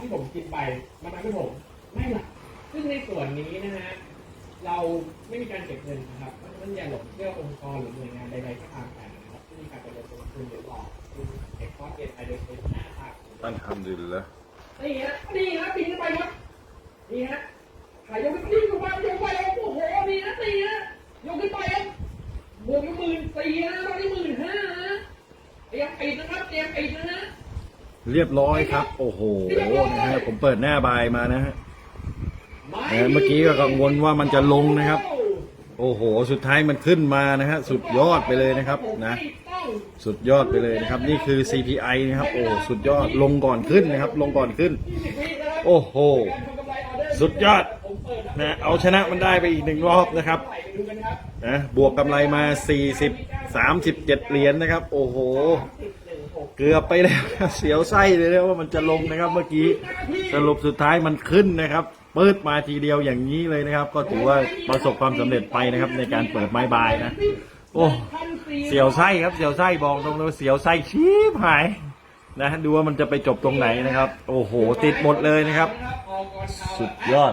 ที่ผมกินไปมันทำให้ผมไม่หลับซึ่งในส่วนนี้นะฮะเราไม่มีการเก็บเงินนะครับเพราะฉะนั้นอย่าหลงเชื่อองค์กรหรือหน่วยงานใดๆก็ตามแต่นะครับที่มีการไปลงทุนหรือหลอกคุณเก็บข้อเรียนไปโดยใช้หน้าตาอันทำดีเลยนี่ฮะนี่ฮะปีนขึ้นไปครับนี่ฮะขายยกขึ้นไปยกไปยกไปโอ้โหนี่ฮะนี่ฮะยกขึ้นไปครับบวกหมื่นสี่นะตอนนี้หมื่นห้านะเตรียมปิดนะครับเตรียมปิดนะฮะ เรียบร้อยครับ โอ้โหนะฮะผมเปิดหน้าบายมานะฮะเออเมื่อกี้ก็กังวลว่ามันจะลงนะครับ โอ้โห สุดท้ายมันขึ้นมานะฮะสุดยอดไปเลยนะครับนะ สุดยอดไปเลยนะครับ นี่คือ CPI นะครับ โอ้สุดยอดลงก่อนขึ้นนะครับ ลงก่อนขึ้น โอ้โห สุดยอดนะเอาชนะมันได้ไปอีกหนึ่งรอบนะครับนะบวกกำไรมา 40 37 เหรียญนะครับ โอ้โห เกือบไปแล้วเสียวไส้เลยนะว่ามันจะลงนะครับเมื่อกี้สรุปสุดท้ายมันขึ้นนะครับ เปิดมาทีเดียวอย่างนี้เลยนะครับ ก็ถือว่าประสบความสำเร็จไปนะครับ ในการเปิดไม้บายนะ โอ้เสียวไส้ครับเสียวไส้บอกตรงเลยว่าเสียวไส้ชีพหายนะดูว่ามันจะไปจบตรงไหนนะครับ โอ้โห ติดหมดเลยนะครับ สุดยอด